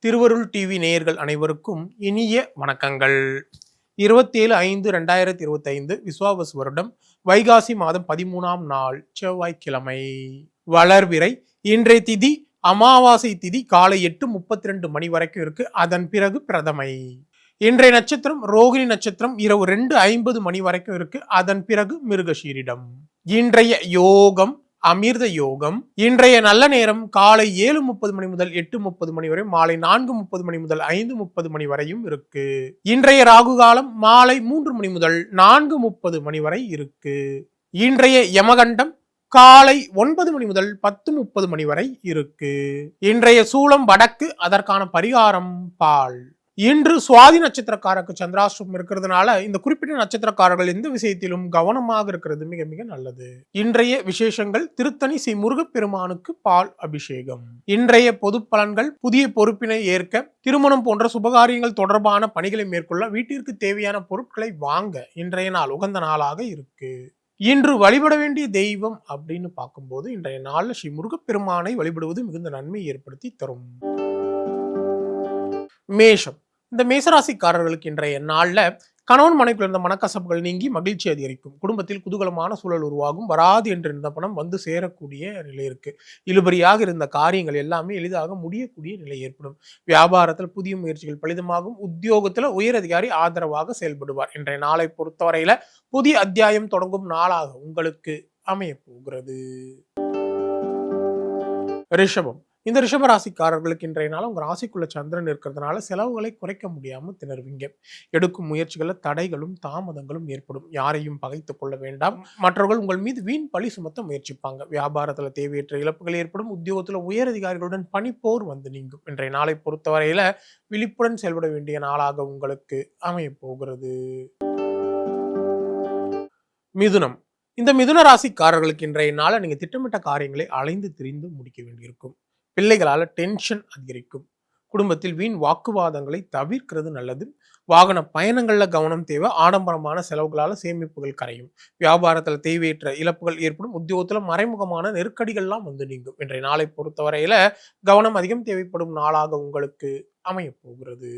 திருவருள் டிவி நேயர்கள் அனைவருக்கும் இனிய வணக்கங்கள். இருபத்தேழு ஐந்து ரெண்டாயிரத்தி இருபத்தைந்து விஸ்வாவசு வருடம் வைகாசி மாதம் பதிமூணாம் நாள் செவ்வாய்க்கிழமை. வளர்விரை இன்றைய திதி அமாவாசை திதி காலை எட்டு முப்பத்தி ரெண்டு மணி வரைக்கும் இருக்கு. அதன் பிறகு பிரதமை. இன்றைய நட்சத்திரம் ரோகிணி நட்சத்திரம் இரவு ரெண்டு ஐம்பது மணி வரைக்கும் இருக்கு. அதன் பிறகு மிருகஷீரிடம் இன்றைய யோகம் அமிர்த யோகம். இன்றைய நல்ல நேரம் காலை ஏழு முப்பது மணி முதல் எட்டு முப்பது மணி வரை மாலை நான்கு முப்பது மணி முதல் ஐந்து முப்பது மணி வரையும் இருக்கு. இன்றைய ராகு காலம் மாலை மூன்று மணி முதல் நான்கு முப்பது மணி வரை இருக்கு. இன்றைய யமகண்டம் காலை ஒன்பது மணி முதல் பத்து முப்பது மணி வரை இருக்கு. இன்றைய சூலம் வடக்கு அதற்கான பரிகாரம் பால். இன்று சுவாதி நட்சத்திரக்காரருக்கு சந்திராஷ்டிரம் இருக்கிறதுனால இந்த குறிப்பிட்ட நட்சத்திரக்காரர்கள் எந்த விஷயத்திலும் கவனமாக இருக்கிறது மிக மிக நல்லது. இன்றைய விசேஷங்கள் திருத்தணி ஸ்ரீ முருகப்பெருமானுக்கு பால் அபிஷேகம். இன்றைய பொது பலன்கள் புதிய பொறுப்பினை ஏற்க திருமணம் போன்ற சுபகாரியங்கள் தொடர்பான பணிகளை மேற்கொள்ள வீட்டிற்கு தேவையான பொருட்களை வாங்க இன்றைய நாள் உகந்த நாளாக இருக்கு. இன்று வழிபட வேண்டிய தெய்வம் அப்படின்னு பார்க்கும்போது இன்றைய நாளில் ஸ்ரீ முருகப்பெருமானை வழிபடுவது மிகுந்த நன்மை ஏற்படுத்தி தரும். மேஷம். இந்த மேசராசிக்காரர்களுக்கு இன்றைய நாளில் கணவன் மனைக்குள்ள இருந்த மனக்கசப்புகள் நீங்கி மகிழ்ச்சி அதிகரிக்கும். குடும்பத்தில் குதூகலமான சூழல் உருவாகும். வராது என்று இருந்த பணம் வந்து சேரக்கூடிய நிலை இருக்கு. இழுபறியாக இருந்த காரியங்கள் எல்லாமே எளிதாக முடியக்கூடிய நிலை ஏற்படும். வியாபாரத்தில் புதிய முயற்சிகள் பலிதமாகும். உத்தியோகத்தில் உயரதிகாரி ஆதரவாக செயல்படுவார். இன்றைய நாளை பொறுத்தவரையில புதிய அத்தியாயம் தொடங்கும் நாளாக உங்களுக்கு அமைய போகிறது. ரிஷபம் இந்த ரிஷப ராசிக்காரர்களுக்கு இன்றைய நாள் உங்க ராசிக்குள்ள சந்திரன் இருக்கிறதுனால செலவுகளை குறைக்க முடியாம திணறுவீங்க. எடுக்கும் முயற்சிகளில் தடைகளும் தாமதங்களும் ஏற்படும். யாரையும் பகைத்துக் கொள்ள வேண்டாம். மற்றவர்கள் உங்கள் மீது வீண் பழி சுமத்த முயற்சிப்பாங்க. வியாபாரத்துல தேவையற்ற இழப்புகள் ஏற்படும். உத்தியோகத்துல உயரதிகாரிகளுடன் பணிப்போர் வந்து நீங்கும். இன்றைய நாளை பொறுத்தவரையில விழிப்புடன் செயல்பட வேண்டிய நாளாக உங்களுக்கு அமைய போகிறது. மிதுனம். இந்த மிதுன ராசிக்காரர்களுக்கு இன்றைய நாளை நீங்க திட்டமிட்ட காரியங்களை அலைந்து திரிந்து முடிக்க வேண்டியிருக்கும். பிள்ளைகளால் டென்ஷன் அதிகரிக்கும். குடும்பத்தில் வீண் வாக்குவாதங்களை தவிர்க்கிறது நல்லது. வாகன பயணங்களில் கவனம் தேவை. ஆடம்பரமான செலவுகளால் சேமிப்புகள் கரையும். வியாபாரத்தில் தேவையற்ற இழப்புகள் ஏற்படும். உத்தியோகத்தில் மறைமுகமான நெருக்கடிகள்லாம் வந்து நீங்கும். இன்றைய நாளை பொறுத்தவரையில் கவனம் அதிகம் தேவைப்படும் நாளாக உங்களுக்கு அமையப்போகிறது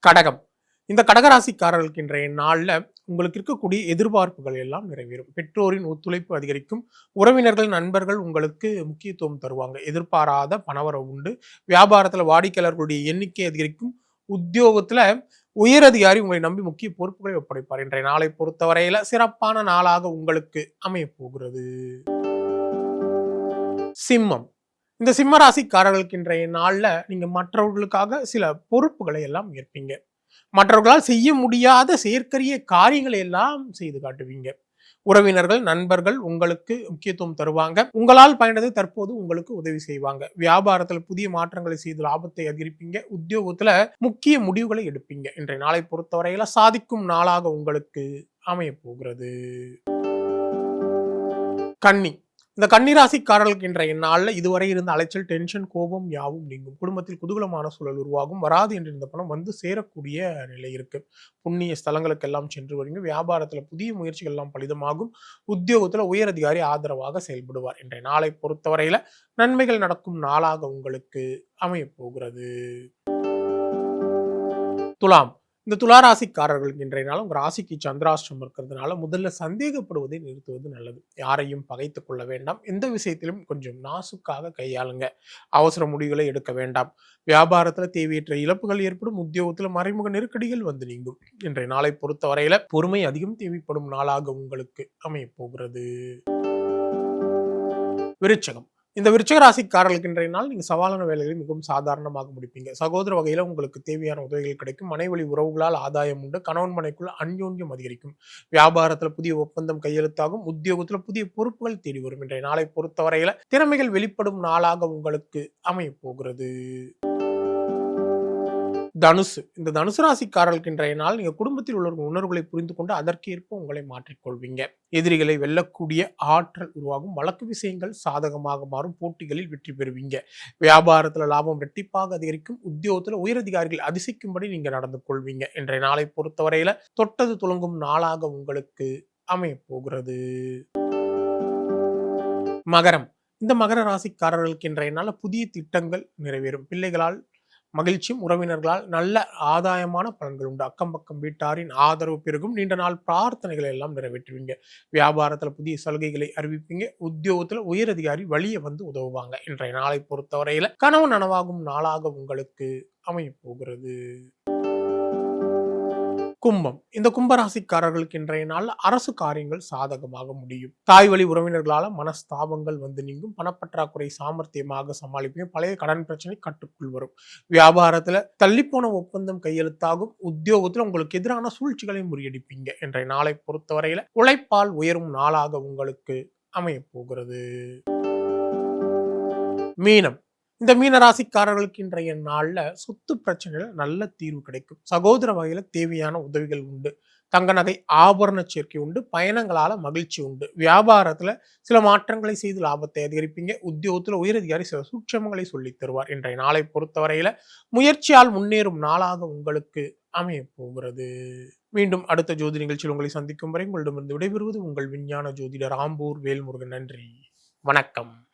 கடகம். இந்த கடகராசிக்காரர்களுக்கு இன்றைய நாளில் உங்களுக்கு இருக்கக்கூடிய எதிர்பார்ப்புகள் எல்லாம் நிறைவேறும். பெற்றோரின் ஒத்துழைப்பு அதிகரிக்கும். உறவினர்கள் நண்பர்கள் உங்களுக்கு முக்கியத்துவம் தருவாங்க. எதிர்பாராத பணவரவு உண்டு. வியாபாரத்தில் வாடிக்கையாளர்களுடைய எண்ணிக்கை அதிகரிக்கும். உத்தியோகத்தில் உயரதிகாரி உங்களை நம்பி முக்கிய பொறுப்புகளை ஒப்படைப்பார். இன்றைய நாளை பொறுத்தவரையில சிறப்பான நாளாக உங்களுக்கு அமைய போகிறது. சிம்மம். இந்த சிம்மராசிக்காரர்களுக்கு இன்றைய நாளில் நீங்கள் மற்றவர்களுக்காக சில பொறுப்புகளை எல்லாம் ஏற்பீங்க. மற்றவர்களால் செய்ய முடியாத செயற்கரிய காரியங்களை எல்லாம் செய்து காட்டுவீங்க. உறவினர்கள் நண்பர்கள் உங்களுக்கு முக்கியத்துவம் தருவாங்க. உங்களால் பயனது தற்போது உங்களுக்கு உதவி செய்வாங்க. வியாபாரத்தில் புதிய மாற்றங்களை செய்து லாபத்தை அதிகரிப்பீங்க. உத்தியோகத்தில் முக்கிய முடிவுகளை எடுப்பீங்க. இன்றைய நாளை பொறுத்தவரையில சாதிக்கும் நாளாக உங்களுக்கு அமைய போகிறது. கன்னி. இந்த கன்னிராசிக்காரர்களுக்கு இன்றைய நாளில் இதுவரை இருந்த அலைச்சல் டென்ஷன் கோபம் யாவும் நீங்கும். குடும்பத்தில் குதூகலமான சூழல் உருவாகும். வராது என்று இருந்த பணம் வந்து சேரக்கூடிய நிலை இருக்கு. புண்ணிய ஸ்தலங்களுக்கெல்லாம் சென்று வருங்க வியாபாரத்தில் புதிய முயற்சிகள் எல்லாம் பலிதமாகும். உத்தியோகத்தில் உயரதிகாரி ஆதரவாக செயல்படுவார். இன்றைய நாளை பொறுத்தவரையில நன்மைகள் நடக்கும் நாளாக உங்களுக்கு அமையப்போகிறது துலாம். இந்த துளாராசிக்காரர்களுக்கு இன்றைய நாள் உங்கள் ராசிக்கு சந்திராஷ்டிரம் இருக்கிறதுனால முதல்ல சந்தேகப்படுவதை நிறுத்துவது நல்லது. யாரையும் பகைத்து கொள்ள வேண்டாம். எந்த விஷயத்திலும் கொஞ்சம் நாசுக்காக கையாளுங்க. அவசர முடிவுகளை எடுக்க வேண்டாம். வியாபாரத்தில் தேவையற்ற இழப்புகள் ஏற்படும். உத்தியோகத்தில் மறைமுக நெருக்கடிகள் வந்து நீங்கும். இன்றைய நாளை பொறுத்தவரையில பொறுமை அதிகம் தேவைப்படும் நாளாக உங்களுக்கு அமையப் போகிறது. விருச்சகம். இந்த விருச்சகராசிக்காரர்களுக்கு இன்றைய நாள் நீங்கள் சவாலான வேலைகளை மிகவும் சாதாரணமாக முடிப்பீங்க. சகோதர வகையில் உங்களுக்கு தேவையான உதவிகள் கிடைக்கும். மனைவழி உறவுகளால் ஆதாயம் உண்டு. கணவன் மனைக்குள் அந்யோன்யம் அதிகரிக்கும். வியாபாரத்தில் புதிய ஒப்பந்தம் கையெழுத்தாகும். உத்தியோகத்தில் புதிய பொறுப்புகள் தேடி வரும். இன்றைய நாளை பொறுத்தவரையில் திறமைகள் வெளிப்படும் நாளாக உங்களுக்கு அமையப்போகிறது. தனுசு. இந்த தனுசு ராசிக்காரர்களுக்கு இன்றைய நாள் நீங்கள் குடும்பத்தில் உள்ளவர்கள் உணர்வுகளை புரிந்து கொண்டு அதற்கேற்ப உங்களை மாற்றிக்கொள்வீங்க. எதிரிகளை வெல்லக்கூடிய ஆற்றல் உருவாகும். வழக்கு விஷயங்கள் சாதகமாக மாறும். போட்டிகளில் வெற்றி பெறுவீங்க. வியாபாரத்தில் லாபம் ரெட்டிப்பாக அதிகரிக்கும். உத்தியோகத்தில் உயரதிகாரிகள் அதிசயிக்கும்படி நீங்கள் நடந்து கொள்வீங்க. இன்றைய நாளை பொறுத்தவரையில் தொட்டது துளங்கும் நாளாக உங்களுக்கு அமையப்போகிறது மகரம். இந்த மகர ராசிக்காரர்களுக்கு இன்றைய நாள் புதிய திட்டங்கள் நிறைவேறும். பிள்ளைகளால் மகிழ்ச்சியும் உறவினர்களால் நல்ல ஆதாயமான பலன்கள் உண்டு. அக்கம் பக்கம் வீட்டாரின் ஆதரவு பெருகும். நீண்ட நாள் பிரார்த்தனைகளை எல்லாம் நிறைவேற்றுவீங்க. வியாபாரத்தில் புதிய சலுகைகளை அறிவிப்பீங்க. உத்தியோகத்தில் உயரதிகாரி வழியை வந்து உதவுவாங்க. இன்றைய நாளை பொறுத்தவரையில கனவு நனவாகும் நாளாக உங்களுக்கு அமைய போகிறது கும்பம். இந்த கும்பராசிக்காரர்களுக்கு இன்றைய நாள் அரசு காரியங்கள் சாதகமாக முடியும். தாய் வழி உறவினர்களால் மனஸ்தாபங்கள் வந்து நீங்கும். பணப்பற்றாக்குறை சாமர்த்தியமாக சமாளிப்பீங்க பழைய கடன் பிரச்சனை கட்டுக்குள் வரும். வியாபாரத்துல தள்ளிப்போன ஒப்பந்தம் கையெழுத்தாகும். உத்தியோகத்தில் உங்களுக்கு எதிரான சூழ்ச்சிகளை முறியடிப்பீங்க. இன்றைய நாளை பொறுத்தவரையில உழைப்பால் உயரும் நாளாக உங்களுக்கு அமைய போகிறது. மீனம். இந்த மீன ராசிக்காரர்களுக்கு இன்றைய நாளில் சொத்து பிரச்சனையில் நல்ல தீர்வு கிடைக்கும். சகோதர வகையில் தேவையான உதவிகள் உண்டு. தங்க நகை ஆபரண சேர்க்கை உண்டு. பயணங்களால் மகிழ்ச்சி உண்டு. வியாபாரத்தில் சில மாற்றங்களை செய்து லாபத்தை அதிகரிப்பீங்க. உத்தியோகத்தில் உயரதிகாரி சில சூட்சமங்களை சொல்லித் தருவார். இன்றைய நாளை பொறுத்தவரையில் முயற்சியால் முன்னேறும் நாளாக உங்களுக்கு அமைய போகிறது. மீண்டும் அடுத்த ஜோதி நிகழ்ச்சியில் உங்களை சந்திக்கும் வரை உங்களிடமிருந்து விடைபெறுவது உங்கள் விஞ்ஞான ஜோதிடர் ஆம்பூர் வேல்முருகன். நன்றி. வணக்கம்.